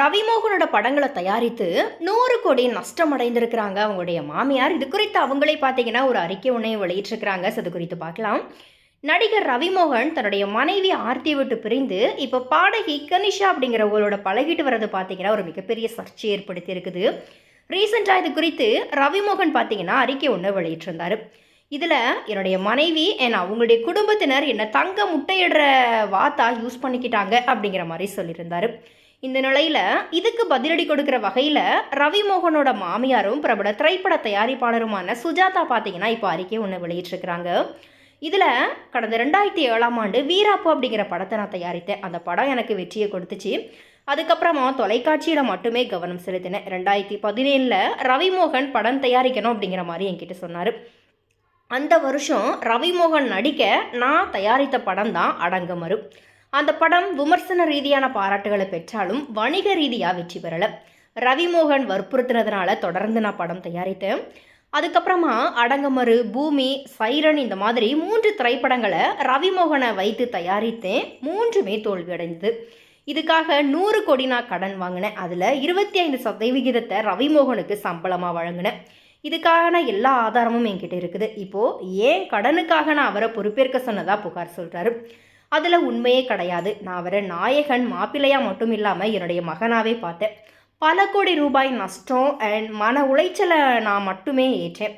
ரவிமோகனோட படங்களை தயாரித்து நூறு கோடி நஷ்டம் அடைந்திருக்கிறாங்க அவங்களுடைய மாமியார். இது குறித்து அவங்களே பார்த்தீங்கன்னா ஒரு அறிக்கை ஒன்றையும் வெளியிட்டிருக்கிறாங்க. ஸோ அது குறித்து பார்க்கலாம். நடிகர் ரவிமோகன் தன்னுடைய மனைவி ஆர்த்தியை விட்டு பிரிந்து இப்போ பாடகி கனிஷா அப்படிங்கிறவங்களோட பழகிட்டு வர்றது பார்த்தீங்கன்னா ஒரு மிகப்பெரிய சர்ச்சை ஏற்படுத்தி இருக்குது ரீசெண்டாக இது குறித்து ரவிமோகன் பார்த்தீங்கன்னா அறிக்கை ஒன்று வெளியிட்டிருந்தாரு. இதில் என்னுடைய மனைவி என் அவங்களுடைய குடும்பத்தினர் என்னை தங்க முட்டையிடுற வாத்தா யூஸ் பண்ணிக்கிட்டாங்க அப்படிங்கிற மாதிரி சொல்லியிருந்தார். இந்த நிலையில் இதுக்கு பதிலடி கொடுக்குற வகையில் ரவிமோகனோட மாமியாரும் பிரபல திரைப்பட தயாரிப்பாளருமான சுஜாதா பார்த்தீங்கன்னா இப்போ அறிக்கை ஒன்று வெளியிட்டிருக்கிறாங்க. இதில் கடந்த ரெண்டாயிரத்தி ஏழாம் ஆண்டு வீராப்பு அப்படிங்கிற படத்தை நான் தயாரித்தேன். அந்த படம் எனக்கு வெற்றியை கொடுத்துச்சு. அதுக்கப்புறமா தொலைக்காட்சியில் மட்டுமே கவனம் செலுத்தினேன். ரெண்டாயிரத்தி பதினேழில் ரவிமோகன் படம் தயாரிக்கணும் அப்படிங்கிற மாதிரி என்கிட்ட சொன்னார். அந்த வருஷம் ரவிமோகன் நடிக்க நான் தயாரித்த படம் தான் அடங்கமரும் அந்த படம் விமர்சன ரீதியான பாராட்டுகளை பெற்றாலும் வணிக ரீதியாக வெற்றி பெறலை. ரவிமோகன் வற்புறுத்தினதுனால தொடர்ந்து நான் படம் தயாரித்தேன். அதுக்கப்புறமா அடங்கமறு பூமி சைரன் இந்த மாதிரி மூன்று திரைப்படங்களை ரவிமோகனை வைத்து தயாரித்தேன். மூன்றுமே தோல்வியடைந்தது. இதுக்காக நூறு கோடி நான் கடன் வாங்கினேன். அதில் இருபத்தி ஐந்து சதவிகிதத்தை ரவிமோகனுக்கு சம்பளமாக வழங்கினேன். இதுக்கான எல்லா ஆதாரமும் என்கிட்ட இருக்குது. இப்போது ஏன் கடனுக்காக நான் அவரை பொறுப்பேற்க சொன்னதாக புகார் சொல்கிறாரு அதில் உண்மையே கிடையாது. நான் அவரை நாயகன் மாப்பிள்ளையாக மட்டும் இல்லாமல் என்னுடைய மகனாகவே பார்த்தேன். பல கோடி ரூபாய் நஷ்டம் அண்ட் மன உளைச்சலை நான் மட்டுமே ஏற்றேன்.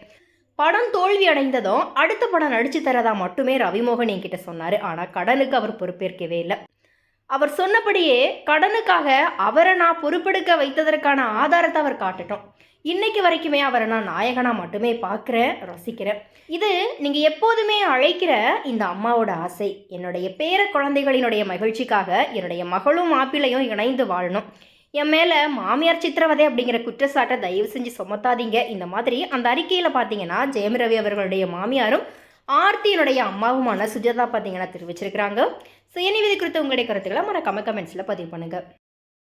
படம் தோல்வி அடைந்ததும் அடுத்த படம் நடித்து தரதா மட்டுமே ரவிமோகன் என்கிட்ட சொன்னார். ஆனால் கடனுக்கு அவர் பொறுப்பேற்கவே இல்லை. அவர் சொன்னபடியே கடனுக்காக அவரை நான் பொறுப்பெடுக்க வைத்ததற்கான ஆதாரத்தை அவர் காட்டட்டும். இன்னைக்கு வரைக்குமே அவரை நான் நாயகனாக மட்டுமே பார்க்குறேன் ரசிக்கிறேன். இது நீங்கள் எப்போதுமே அழைக்கிற இந்த அம்மாவோட ஆசை. என்னுடைய பேர குழந்தைகளினுடைய மகிழ்ச்சிக்காக என்னுடைய மகளும் மாப்பிள்ளையும் இணைந்து வாழணும். என் மேலே மாமியார் சித்திரவதை அப்படிங்கிற குற்றச்சாட்டை தயவு செஞ்சு சுமத்தாதீங்க. இந்த மாதிரி அந்த அறிக்கையில் பார்த்தீங்கன்னா ஜெயம் ரவி அவர்களுடைய மாமியாரும் ஆர்த்தியினுடைய அம்மாவுமான சுஜாதா பார்த்தீங்கன்னா தெரிவிச்சிருக்கிறாங்க. சுயநிதி குறித்து உங்களுடைய கருத்துக்களை மறக்காம கமெண்ட்ஸில் பதிவு பண்ணுங்கள்